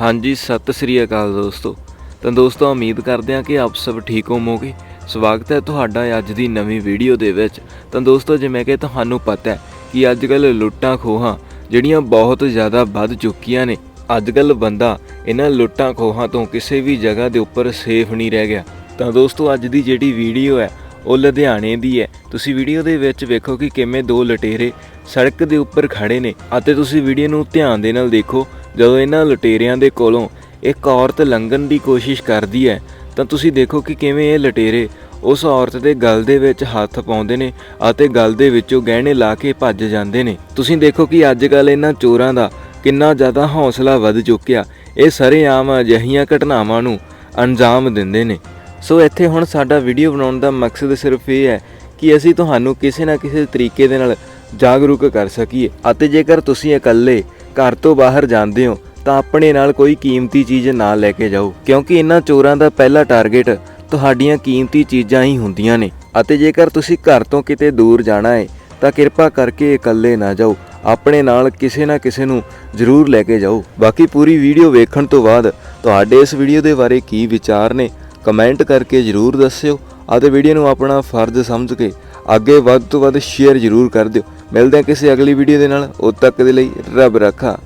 ਹਾਂਜੀ, ਸਤਿ ਸ੍ਰੀ ਅਕਾਲ ਦੋਸਤੋ। ਤਾਂ ਦੋਸਤੋ, ਉਮੀਦ ਕਰਦੇ ਹਾਂ ਕਿ ਆਪ ਸਭ ਠੀਕ ਹੋਵੋਗੇ। ਸਵਾਗਤ ਹੈ ਤੁਹਾਡਾ ਅੱਜ ਦੀ ਨਵੀਂ ਵੀਡੀਓ ਦੇ ਵਿੱਚ। ਤਾਂ ਦੋਸਤੋ, ਜਿਵੇਂ ਕਿ ਤੁਹਾਨੂੰ ਪਤਾ ਹੈ ਕਿ ਅੱਜ ਕੱਲ ਲੁੱਟਾਂ ਖੋਹਾਂ ਜਿਹੜੀਆਂ ਬਹੁਤ ਜ਼ਿਆਦਾ ਵੱਧ ਚੁੱਕੀਆਂ ਨੇ ਅੱਜ ਕੱਲ ਬੰਦਾ ਇਹਨਾਂ ਲੁੱਟਾਂ ਖੋਹਾਂ ਤੋਂ ਕਿਸੇ ਵੀ ਜਗ੍ਹਾ ਦੇ ਉੱਪਰ ਸੇਫ ਨਹੀਂ ਰਹਿ ਗਿਆ। ਤਾਂ ਦੋਸਤੋ, ਅੱਜ ਦੀ ਜਿਹੜੀ ਵੀਡੀਓ ਹੈ, ਉਹ ਲੁਧਿਆਣੇ ਦੀ ਹੈ। ਤੁਸੀਂ ਵੀਡੀਓ ਦੇ ਵਿੱਚ ਵੇਖੋ ਕਿ ਕਿਵੇਂ ਦੋ ਲਟੇਰੇ ਸੜਕ ਦੇ ਉੱਪਰ ਖੜੇ ਨੇ ਅਤੇ ਤੁਸੀਂ ਵੀਡੀਓ ਨੂੰ ਧਿਆਨ ਦੇ ਨਾਲ ਦੇਖੋ। ਜਦੋਂ ਇਹਨਾਂ ਲਟੇਰਿਆਂ ਦੇ ਕੋਲੋਂ ਇੱਕ ਔਰਤ ਲੰਘਣ ਦੀ ਕੋਸ਼ਿਸ਼ ਕਰਦੀ ਹੈ, ਤਾਂ ਤੁਸੀਂ ਦੇਖੋ ਕਿ ਕਿਵੇਂ ਇਹ ਲਟੇਰੇ ਉਸ ਔਰਤ ਦੇ ਗਲ ਦੇ ਵਿੱਚ ਹੱਥ ਪਾਉਂਦੇ ਨੇ ਅਤੇ ਗਲ ਦੇ ਵਿੱਚੋਂ ਗਹਿਣੇ ਲਾ ਕੇ ਭੱਜ ਜਾਂਦੇ ਨੇ। ਤੁਸੀਂ ਦੇਖੋ ਕਿ ਅੱਜ ਕੱਲ ਇਹਨਾਂ ਚੋਰਾਂ ਦਾ ਕਿੰਨਾ ਜ਼ਿਆਦਾ ਹੌਸਲਾ ਵੱਧ ਚੁੱਕਿਆ। ਇਹ ਸਰੇਆਮ ਅਜਿਹੀਆਂ ਘਟਨਾਵਾਂ ਨੂੰ ਅੰਜਾਮ ਦਿੰਦੇ ਨੇ। ਸੋ ਇੱਥੇ ਹੁਣ ਸਾਡਾ ਵੀਡੀਓ ਬਣਾਉਣ ਦਾ ਮਕਸਦ ਸਿਰਫ ਇਹ ਹੈ ਕਿ ਅਸੀਂ ਤੁਹਾਨੂੰ ਕਿਸੇ ਨਾ ਕਿਸੇ ਤਰੀਕੇ ਦੇ ਨਾਲ ਜਾਗਰੂਕ ਕਰ ਸਕੀਏ ਅਤੇ ਜੇਕਰ ਤੁਸੀਂ ਇਕੱਲੇ ਘਰ ਤੋਂ ਬਾਹਰ ਜਾਂਦੇ ਹੋ, ਤਾਂ ਆਪਣੇ ਨਾਲ ਕੋਈ ਕੀਮਤੀ ਚੀਜ਼ ਨਾ ਲੈ ਕੇ ਜਾਓ, ਕਿਉਂਕਿ ਇਹਨਾਂ ਚੋਰਾਂ ਦਾ ਪਹਿਲਾ ਟਾਰਗੇਟ ਤੁਹਾਡੀਆਂ ਕੀਮਤੀ ਚੀਜ਼ਾਂ ਹੀ ਹੁੰਦੀਆਂ ਨੇ। ਅਤੇ ਜੇਕਰ ਤੁਸੀਂ ਘਰ ਤੋਂ ਕਿਤੇ ਦੂਰ ਜਾਣਾ ਹੈ, ਤਾਂ ਕਿਰਪਾ ਕਰਕੇ ਇਕੱਲੇ ਨਾ ਜਾਓ, ਆਪਣੇ ਨਾਲ ਕਿਸੇ ਨਾ ਕਿਸੇ ਨੂੰ ਜ਼ਰੂਰ ਲੈ ਕੇ ਜਾਓ। ਬਾਕੀ ਪੂਰੀ ਵੀਡੀਓ ਵੇਖਣ ਤੋਂ ਬਾਅਦ ਤੁਹਾਡੇ ਇਸ ਵੀਡੀਓ ਦੇ ਬਾਰੇ ਕੀ ਵਿਚਾਰ ਨੇ, ਕਮੈਂਟ ਕਰਕੇ ਜ਼ਰੂਰ ਦੱਸਿਓ, ਅਤੇ ਵੀਡੀਓ ਨੂੰ ਆਪਣਾ ਫਰਜ਼ ਸਮਝ ਕੇ ਅੱਗੇ ਵੱਧ ਤੋਂ ਵੱਧ ਸ਼ੇਅਰ ਜ਼ਰੂਰ ਕਰ ਦਿਓ। ਮਿਲਦੇ ਹਾਂ ਕਿਸੇ ਅਗਲੀ ਵੀਡੀਓ ਦੇ ਨਾਲ। ਉਦ ਤੱਕ ਦੇ ਲਈ ਰੱਬ ਰੱਖਾ।